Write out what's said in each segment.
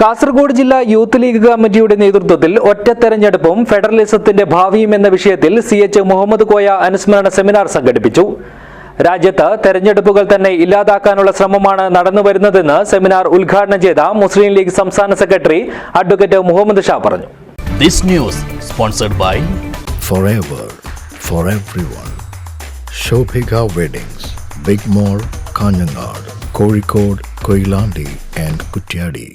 കാസർഗോഡ് ജില്ലാ youth league കമ്മിറ്റിയുടെ നേതൃത്വത്തിൽ ഒറ്റ തെരഞ്ഞെടുപ്പും ഫെഡറലിസത്തിന്റെ ഭാവിയും എന്ന വിഷയത്തിൽ സി എച്ച് മുഹമ്മദ് കോയ അനുസ്മരണ സെമിനാർ സംഘടിപ്പിച്ചു രാജ്യത്ത് തെരഞ്ഞെടുപ്പുകൾ തന്നെ ഇല്ലാതാക്കാനുള്ള ശ്രമമാണ് നടന്നുവരുന്നതെന്ന് സെമിനാർ ഉദ്ഘാടനം ചെയ്ത മുസ്ലിം ലീഗ് സംസ്ഥാന സെക്രട്ടറി അഡ്വക്കേറ്റ് മുഹമ്മദ് ഷാ പറഞ്ഞു This news sponsored by forever for everyone. Shobhika Weddings, Big Mall, Kanyanad, Kozhikode, Koilandi and Kutyadi.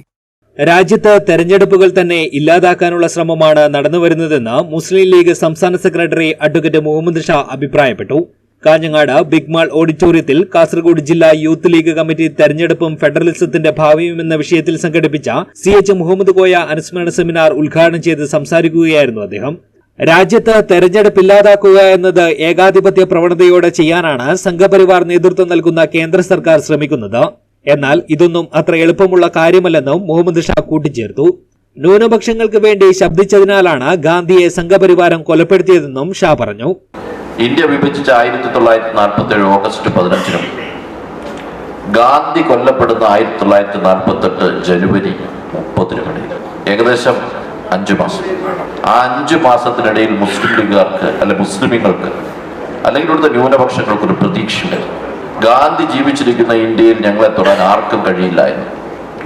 രാജ്യത്ത് തെരഞ്ഞെടുപ്പുകൾ തന്നെ ഇല്ലാതാക്കാനുള്ള ശ്രമമാണ് നടന്നുവരുന്നതെന്ന് മുസ്ലിം ലീഗ് സംസ്ഥാന സെക്രട്ടറി അഡ്വക്കേറ്റ് മുഹമ്മദ് ഷാ അഭിപ്രായപ്പെട്ടു. കാഞ്ഞങ്ങാട് ബിഗ് മാൾ ഓഡിറ്റോറിയത്തിൽ കാസർഗോഡ് ജില്ലാ യൂത്ത് ലീഗ് കമ്മിറ്റി തെരഞ്ഞെടുപ്പും ഫെഡറലിസത്തിന്റെ ഭാവിയും എന്ന വിഷയത്തിൽ സംഘടിപ്പിച്ച സി എച്ച് മുഹമ്മദ് കോയ അനുസ്മരണ സെമിനാർ ഉദ്ഘാടനം ചെയ്ത് സംസാരിക്കുകയായിരുന്നു അദ്ദേഹം. രാജ്യത്ത് തെരഞ്ഞെടുപ്പ് ഇല്ലാതാക്കുക എന്നത് ഏകാധിപത്യ പ്രവണതയോടെ ചെയ്യാനാണ് സംഘപരിവാർ നേതൃത്വം നൽകുന്ന കേന്ദ്ര സർക്കാർ ശ്രമിക്കുന്നത്. എന്നാൽ ഇതൊന്നും അത്ര എളുപ്പമുള്ള കാര്യമല്ലെന്നും മുഹമ്മദ് ഷാ കൂട്ടിച്ചേർത്തു. ന്യൂനപക്ഷങ്ങൾക്ക് വേണ്ടി ശബ്ദിച്ചതിനാലാണ് ഗാന്ധിയെ സംഘപരിവാരം കൊലപ്പെടുത്തിയതെന്നും ഷാ പറഞ്ഞു. ഇന്ത്യ വിഭജിച്ച ആയിരത്തി തൊള്ളായിരത്തി നാൽപ്പത്തി ഏഴ് ഓഗസ്റ്റ് പതിനഞ്ചിനും ഗാന്ധി കൊല്ലപ്പെടുന്ന ആയിരത്തി തൊള്ളായിരത്തി നാൽപ്പത്തി എട്ട് ജനുവരി മുപ്പതിനും ഇടയിൽ. ഏകദേശം അഞ്ചു മാസം. ആ അഞ്ചു മാസത്തിനിടയിൽ മുസ്ലിം ലീഗുകാർക്ക് അല്ലെ മുസ്ലിമീങ്ങൾക്ക് അല്ലെങ്കിൽ ഇവിടുത്തെ ന്യൂനപക്ഷങ്ങൾക്ക് ഒരു പ്രതീക്ഷയുണ്ടായിരുന്നു. ഗാന്ധി ജീവിച്ചിരിക്കുന്ന ഇന്ത്യയിൽ ഞങ്ങളെ തൊടാൻ ആർക്കും കഴിയില്ലായിരുന്നു.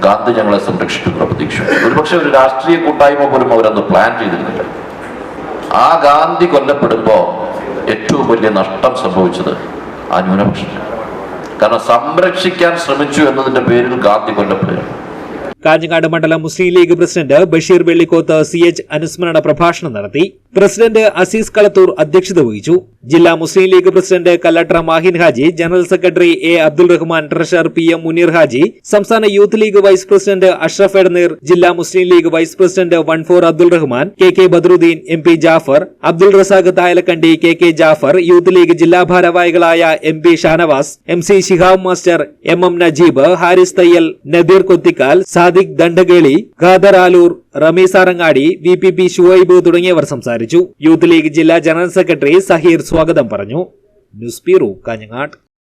ഗാന്ധി ഞങ്ങളെ സംരക്ഷിക്കുന്ന പ്രതീക്ഷ ഒരുപക്ഷെ ഒരു രാഷ്ട്രീയ കൂട്ടായ്മ പോലും അവരന്ന് പ്ലാൻ ചെയ്തിരുന്നില്ല. ആ ഗാന്ധി കൊല്ലപ്പെടുമ്പോൾ ഏറ്റവും വലിയ നഷ്ടം സംഭവിച്ചത് ആ ന്യൂനപക്ഷം. കാരണം സംരക്ഷിക്കാൻ ശ്രമിച്ചു എന്നതിന്റെ പേരിൽ ഗാന്ധി കൊല്ലപ്പെടുകയാണ്. കാഞ്ഞങ്ങാട് മണ്ഡലം Muslim League president Basheer Vellikoth C H അനുസ്മരണ പ്രഭാഷണം നടത്തി. പ്രസിഡന്റ് അസീസ് കളത്തൂർ അധ്യക്ഷത വഹിച്ചു. ജില്ലാ Muslim League president Kallatra Mahin Haji general secretary A Abdul Rahman treasurer P M Muneer Haji സംസ്ഥാന youth League vice president Ashraf Edaneer ജില്ലാ Muslim League vice president one four Abdul Rahman K K Badaruddin M P Jafar Abdul Razak Thayalakandi K K Jafar youth League ജില്ലാ ഭാരവാഹികളായ M P Shanavas M C Shihab master M M Najeeb Haris Thayyal Nadeer Kothikkal Sadiq Dandageli Khader Aloor Rameez Arangadi V P P Shuaib തുടങ്ങിയവർ സംസാരിച്ചു. Youth League ജില്ലാ general secretary Saheer സ്വാഗതം പറഞ്ഞു. News bureau Kanhangad.